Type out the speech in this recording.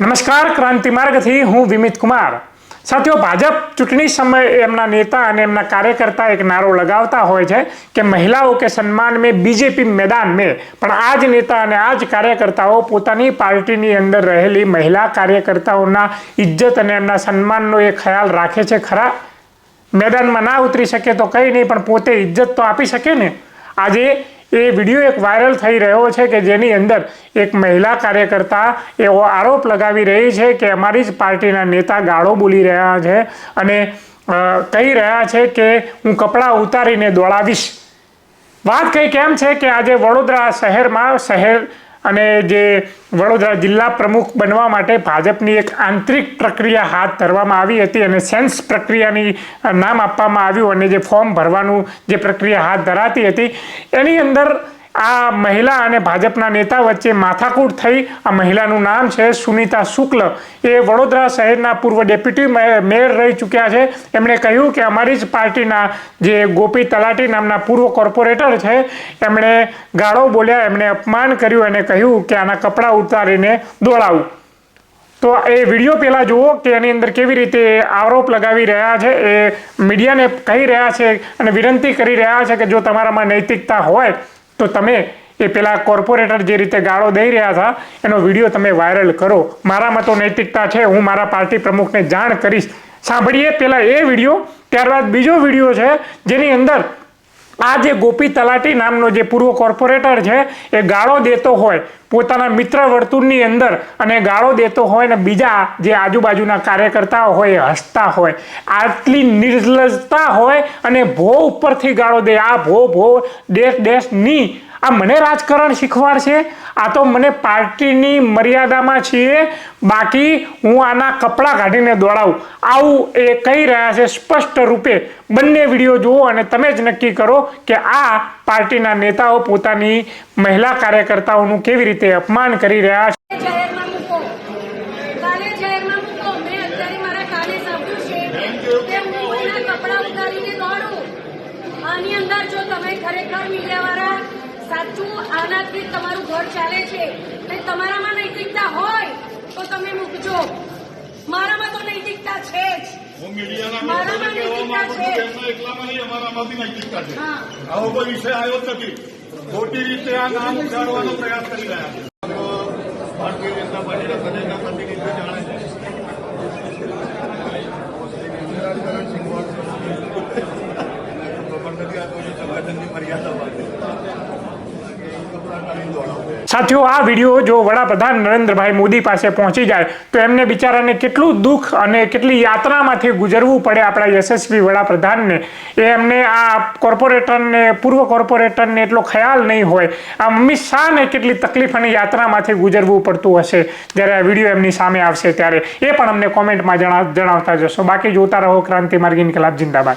નમસ્કાર, ક્રાંતિ માર્ગથી હું વિમિત કુમાર. સાથીઓ, ભાજપ ચૂંટણી સમયે એમના નેતા અને એમના કાર્યકર્તા એક નારો લગાવતા હોય છે કે મહિલાઓ કે સન્માન મેં બીજેપી મેદાન મેં. પણ આ જ નેતા અને આ જ કાર્યકર્તાઓ પોતાની પાર્ટીની અંદર રહેલી મહિલા કાર્યકર્તાઓના ઇજ્જત અને એમના સન્માનનો એ ખ્યાલ રાખે છે ખરા? મેદાનમાં ના ઉતરી શકે તો કંઈ નહીં, પણ પોતે ઇજ્જત તો આપી શકે ને? આજે એ વીડિયો એક વાયરલ થઈ રહ્યો છે કે જેની અંદર એક મહિલા કાર્યકર્તા એવો આરોપ લગાવી રહી છે કે અમારી જ પાર્ટીના નેતા ગાળો બોલી રહ્યા છે અને કહી રહ્યા છે કે હું કપડાં ઉતારીને દોડાવીશ. વાત કંઈ કેમ છે કે આજે વડોદરા શહેરમાં શહેર અને જે વડોદરા જિલ્લા પ્રમુખ બનવા માટે ભાજપની એક આંતરિક પ્રક્રિયા હાથ ધરવામાં આવી હતી અને સેન્સ પ્રક્રિયાની નામ આપવામાં આવ્યું અને જે ફોર્મ ભરવાનું જે પ્રક્રિયા હાથ ધરાતી હતી, એની અંદર આ મહિલા અને ભાજપના નેતા વચ્ચે માથાકૂટ થઈ આ મહિલાનું નામ છે સુનીતા શુક્લ. એ વડોદરા શહેરના પૂર્વ ડેપ્યુટી મેયર રહી ચૂક્યા છે. એમણે કહ્યું કે અમારી જ પાર્ટીના જે ગોપી તલાટી નામના પૂર્વ કોર્પોરેટર છે, એમણે ગાળો બોલ્યા, એમણે અપમાન કર્યું, અને કહ્યું કે આના કપડાં ઉતારીને દોડાવું. તો એ વીડિયો પહેલાં જુઓ કે એની અંદર કેવી રીતે આરોપ લગાવી રહ્યા છે. એ મીડિયાને કહી રહ્યા છે અને વિનંતી કરી રહ્યા છે કે જો તમારામાં નૈતિકતા હોય તો તમે એ પેલા કોર્પોરેટર જે રીતે ગાળો દઈ રહ્યા હતા, એનો વીડિયો તમે વાયરલ કરો. મારામાં તો નૈતિકતા છે, હું મારા પાર્ટી પ્રમુખને જાણ કરીશ. સાંભળીએ પહેલાં એ વીડિયો, ત્યારબાદ બીજો વીડિયો છે, જેની અંદર આ જે ગોપી તલાટી નામનો જે પૂર્વ કોર્પોરેટર છે, એ ગાળો દેતો હોય, પોતાના મિત્ર વર્તુળની અંદર અને ગાળો દેતો હોય ને બીજા જે આજુબાજુના કાર્યકર્તાઓ હોય, એ હસતા હોય, આટલી નિર્લજતા હોય અને ભો ઉપરથી ગાળો દે, આ ભો ભો દેશ ડેશની આ મને રાજકારણ શીખવાડશે? આ તો મને પાર્ટીની મર્યાદામાં છીએ. બાકી હું આના કપડાં કાઢીને દોડાવું. આવું એ કહી રહ્યા છે સ્પષ્ટ રૂપે. બંને વીડિયો જુઓ અને તમે જ નક્કી કરો કે આ પાર્ટીના નેતાઓ પોતાની મહિલા કાર્યકર્તાઓનું કેવી રીતે અપમાન કરી રહ્યા છે. અંદર જો તમે ખરેખર મીડિયાવાળા સાચું આનાથી તમારું ઘર ચાલે છે ને તમારામાં નૈતિકતા હોય તો તમે મૂકજો. મારામાં તો નૈતિકતા છે જ. મારામાં નૈતિકતા છે આવો કોઈ વિષય આવ્યો જ નથી. ખોટી રીતે આ નામ ઉજાડવાનો પ્રયાસ કરી રહ્યા છે. ભારતીય જનતા પાર્ટીના પ્રદેશના પ્રતિનિધિ જાણે છે રાજકારણ શીખવાડતું ખબર નથી આ તો જે સંગઠનની મર્યાદા વાત છે કપડાં કાઢીને દોડાવે સાથીઓ, આ વીડિયો જો વડાપ્રધાન નરેન્દ્રભાઈ મોદી પાસે પહોંચી જાય, તો એમને બિચારાને કેટલું દુઃખ અને કેટલી યાત્રામાંથી ગુજરવું પડે આપણા યશસ્વી વડાપ્રધાનને. એ એમને આ કોર્પોરેટરને, પૂર્વ કોર્પોરેટરને એટલો ખ્યાલ નહીં હોય. આ અમિત શાહને કેટલી તકલીફ અને યાત્રામાંથી ગુજરવું પડતું હશે જ્યારે આ વીડિયો એમની સામે આવશે ત્યારે. એ પણ અમને કોમેન્ટમાં જણાવ જણાવતા જશો. બાકી જોતા રહો ક્રાંતિ માર્ગ ઇન્કલાબ જિંદાબાદ.